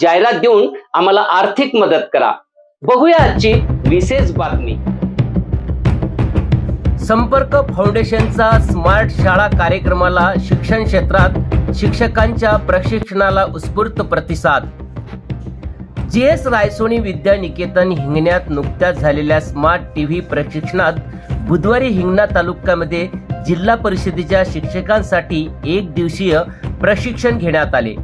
जाहिरात देऊन आम्हाला आर्थिक मदत करा. बघूया आजची विशेष बातमी. संपर्क फाउंडेशनचा स्मार्ट शाळा कार्यक्रमाला शिक्षण क्षेत्रात शिक्षकांच्या प्रशिक्षणाला उत्स्फूर्त प्रतिसाद. जी एस रायसोनी विद्या निकेतन हिंगण्यात नुकत्याच झालेल्या स्मार्ट टीव्ही प्रशिक्षणात बुधवारी हिंगणा तालुक्यामध्ये जिल्हा परिषदेच्या शिक्षकांसाठी एक दिवसीय प्रशिक्षण घेण्यात आले.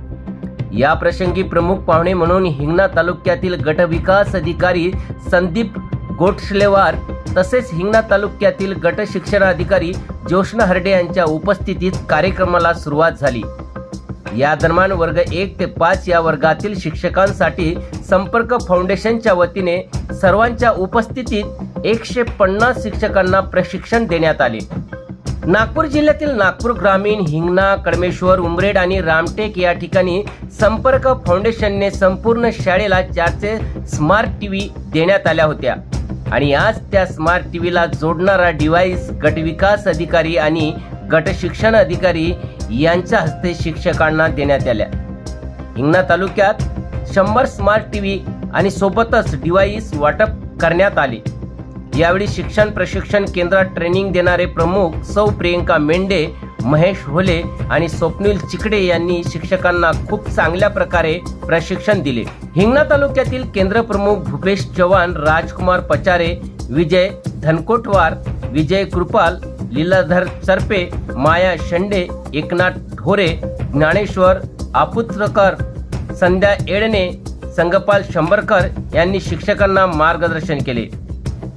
या प्रसंगी प्रमुख पाहुणे म्हणून हिंगणा तालुक्यातील गटविकास अधिकारी संदीप गोटशलेवार तसेच हिंगणा तालुक्यातील गट शिक्षणाधिकारी जोशना हर्डे यांच्या उपस्थितीत कार्यक्रमाला सुरुवात झाली. या दरम्यान वर्ग एक ते पाच या वर्गातील शिक्षकांसाठी संपर्क फाउंडेशनच्या वतीने सर्वांच्या उपस्थितीत एकशे पन्नास शिक्षकांना प्रशिक्षण देण्यात आले. नागपूर जिल्ह्यातील नागपूर ग्रामीण हिंगणा कडमेश्वर उमरेड आणि रामटेक या ठिकाणी संपर्क फाउंडेशनने संपूर्ण शाळेला चारचे स्मार्ट टीव्ही देण्यात आल्या होत्या. आणि आज त्या स्मार्ट टीव्हीला जोडणारा डिव्हाइस गटविकास अधिकारी आणि गट शिक्षण अधिकारी यांच्या हस्ते शिक्षकांना देण्यात आल्या. हिंगणा तालुक्यात शंभर स्मार्ट टीव्ही आणि सोबतच डिव्हाइस वाटप करण्यात आले. यावेळी शिक्षण प्रशिक्षण केंद्रात ट्रेनिंग देणारे प्रमुख सौ प्रियंका मेंढे महेश होले आणि स्वप्नील चिकडे यांनी शिक्षकांना खूप चांगल्या प्रकारे प्रशिक्षण दिले. हिंगणा तालुक्यातील केंद्र प्रमुख भूपेश चव्हाण राजकुमार पचारे विजय धनकोटवार विजय कृपाल लीलाधर चरपे माया शेंडे एकनाथ ढोरे ज्ञानेश्वर आपुत्रकर संध्या एडणे संगपाल शंभरकर यांनी शिक्षकांना मार्गदर्शन केले.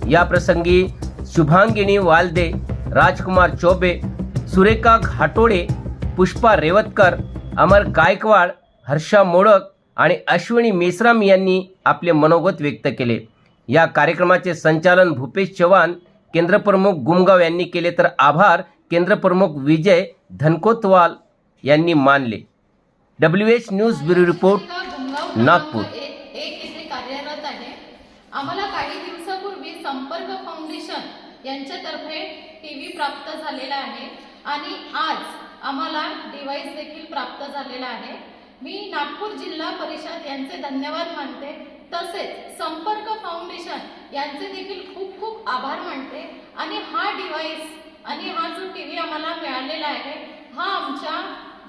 या प्रसंगी शुभांगिनी वालदे राजकुमार चोबे सुरेखा घाटोडे पुष्पा रेवतकर अमर गायकवाड हर्षा मोडक आणि अश्विनी मेश्राम यांनी आपले मनोगत व्यक्त केले या कार्यक्रमाचे संचालन भूपेश चव्हाण केंद्रप्रमुख गुमगाव यांनी केले तर आभार केंद्रप्रमुख विजय धनकोतवाल यांनी मानले W H news bureau report Nagpur. आम्हाला काही दिवसापूर्वी संपर्क फाउंडेशन यांच्यातर्फे टी व्ही प्राप्त झालेला आहे आणि आज आम्हाला डिव्हाइस देखील प्राप्त झालेला आहे. मी नागपूर जिल्हा परिषद यांचे धन्यवाद मानते. तसेच संपर्क फाउंडेशन यांचे देखील खूप खूप आभार मानते. आणि हा डिव्हाइस आणि हा जो टी व्ही आम्हाला मिळालेला आहे हा आमच्या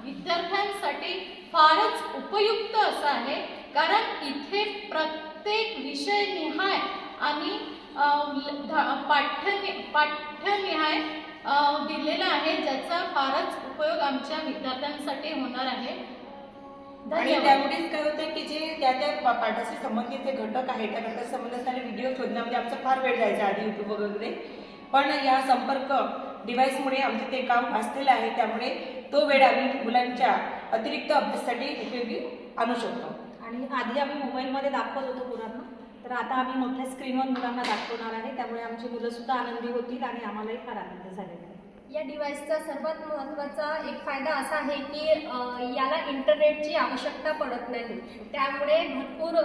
विद्यार्थ्यांसाठी फारच उपयुक्त असा आहे. कारण इथे प्रत्येक विषय निहाय आणि पाठ्य पाठ्यनिहाय दिलेला आहे ज्याचा फारच उपयोग आमच्या विद्यार्थ्यांसाठी होणार आहे. आणि त्यामुळेच काय होतं की जे त्या त्या पाठाशी संबंधित जे घटक आहेत त्या घटक संबंधित असणारे व्हिडिओ शोधण्यामध्ये आमचा फार वेळ जायचा आधी युट्यूब वगैरे. पण या संपर्क डिव्हाइसमुळे आमचे ते काम वाचलेलं आहे त्यामुळे तो वेळ आम्ही मुलांच्या अतिरिक्त अभ्यासासाठी उपयोगी आणू शकतो. आणि आधी आम्ही मोबाईलमध्ये दाखवत होतो मुलांना तर आता आम्ही मोठ्या स्क्रीनवर मुलांना दाखवणार आहे. त्यामुळे आमची मुलंसुद्धा आनंदी होतील आणि आम्हालाही फार आनंद झालेला आहे. या डिव्हाइसचा सर्वात महत्त्वाचा एक फायदा असा आहे की याला इंटरनेटची आवश्यकता पडत नाही. त्यामुळे भरपूर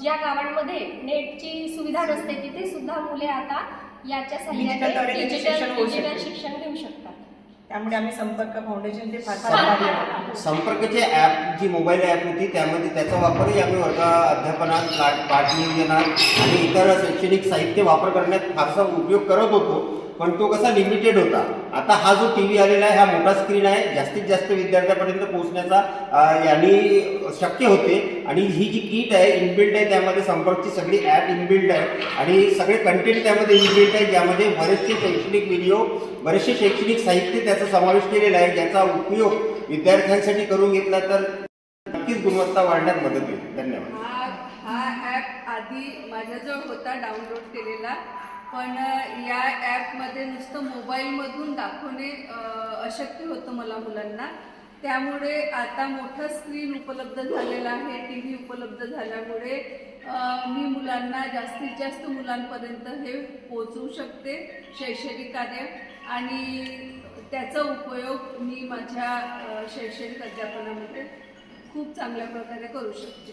ज्या गावांमध्ये नेटची सुविधा नसते तिथे सुद्धा मुले आता याच्या सहाय्याने डिजिटल डिजिटल. शिक्षण त्यामुळे आम्ही संपर्क फाउंडेशनचे फार फार आभारी आहोत. संपर्कचे ॲप जी मोबाईल ॲप होती त्यामध्ये त्याचा वापरही आम्ही वर्ग अध्यापनात पाठ पाठ नियोजनात आणि इतर शैक्षणिक साहित्य वापर करण्यात फारसा उपयोग करत होतो. पण तो कसा लिमिटेड होता. आता हा जो टी व्ही आलेला आहे हा मोठा स्क्रीन आहे जास्तीत जास्त विद्यार्थ्यापर्यंत पोहोचण्याचा याने यांनी शक्य होते. आणि ही जी किट आहे इनबिल्ट आहे त्यामध्ये संपर्कची सगळी ॲप इनबिल्ट आहे. आणि सगळे कंटेंट त्यामध्ये इनबिल्ट आहे ज्यामध्ये बरेचसे शैक्षणिक व्हिडिओ बरेचसे शैक्षणिक साहित्य त्याचा समावेश केलेला आहे ज्याचा उपयोग विद्यार्थ्यांसाठी करून घेतला तर नक्कीच गुणवत्ता वाढण्यात मदत होईल. धन्यवाद. हा हा ॲप आधी माझ्याजवळ होता डाउनलोड केलेला. पण या ॲपमध्ये नुसतं मोबाईलमधून दाखवणे अशक्य होतं मला मुलांना. त्यामुळे आता मोठा स्क्रीन उपलब्ध झालेला आहे टी व्ही उपलब्ध झाल्यामुळे मी मुलांना जास्तीत जास्त मुलांपर्यंत हे पोचवू शकते शैक्षणिक कार्य आणि त्याचा उपयोग मी माझ्या शैक्षणिक अध्यापनामध्ये खूप चांगल्या प्रकारे करू शकते.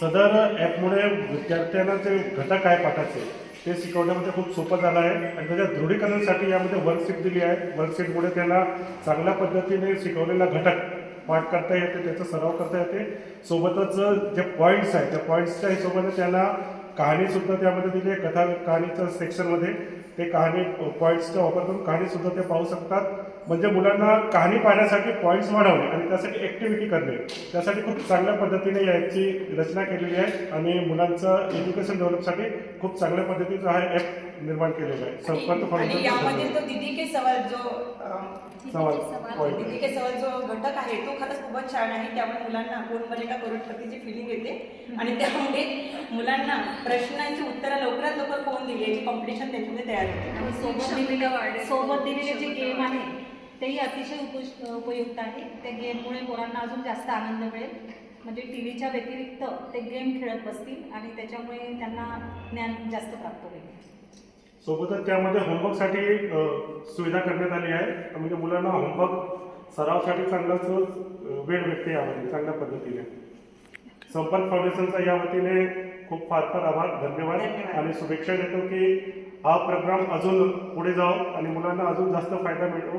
सदर ॲपमुळे विद्यार्थ्यांना ते घटक आहे पाठाचे ते शिकवण्यामध्ये खूप सोपं झालं आहे. आणि त्याच्या दृढीकरणासाठी यामध्ये वर्कशीट दिली आहे. वर्कशीटमुळे त्यांना चांगल्या पद्धतीने शिकवलेला घटक पाठ करता येते त्याचा सराव करता येते. सोबतच जे पॉईंट्स आहेत त्या पॉईंट्सच्या हिशोबाने त्यांना कहाणीसुद्धा त्यामध्ये दिली आहे. कथा कहाणीच्या सेक्शनमध्ये ते कहाणी पॉईंट्सचा वापर करून कहाणीसुद्धा ते पाहू शकतात. म्हणजे मुलांना कहाणी पाहण्यासाठी पॉईंट्स वाढवणे आणि त्यासाठी ॲक्टिव्हिटी करणे. त्यासाठी खूप चांगल्या पद्धतीने याची रचना केलेली आहे आणि मुलांचं एज्युकेशन डेव्हलपसाठी खूप चांगल्या पद्धतीचं हा ॲप निर्माण केलेला आहे. संपर्क फाउंडेशन तो दिदी के सवाल. दिदी के सवाल जो घटक आहे तो खरंच खूपच छान आहे. त्यामुळे मुलांना कोण बनेगा करोडपतीची फिलिंग येते. आणि त्यामुळे मुलांना प्रश्नांची उत्तरं लवकरात लवकर कोण दिली याची कॉम्पिटिशन त्यांच्यामध्ये तयार होते. सोबत दिलेले जे गेम आहे तेही अतिशय उपयुक्त उपयुक्त आहे. त्या गेममुळे पोरांना अजून जास्त आनंद मिळेल. म्हणजे टी व्हीच्या व्यतिरिक्त ते गेम खेळत बसतील आणि त्याच्यामुळे त्यांना ज्ञान जास्त प्राप्त होईल. सोबतच त्यामध्ये होमवर्कसाठी सुविधा करण्यात आली आहे. म्हणजे मुलांना होमवर्क सरावसाठी चांगलाच वेळ भेटते यामध्ये चांगल्या पद्धतीने. संपर्क फाउंडेशनचा या वतीने खूप फार फार आभार धन्यवाद. धन्यवाद. आणि शुभेच्छा देतो की हा प्रोग्राम अजून पुढे जावो आणि मुलांना अजून जास्त फायदा मिळतो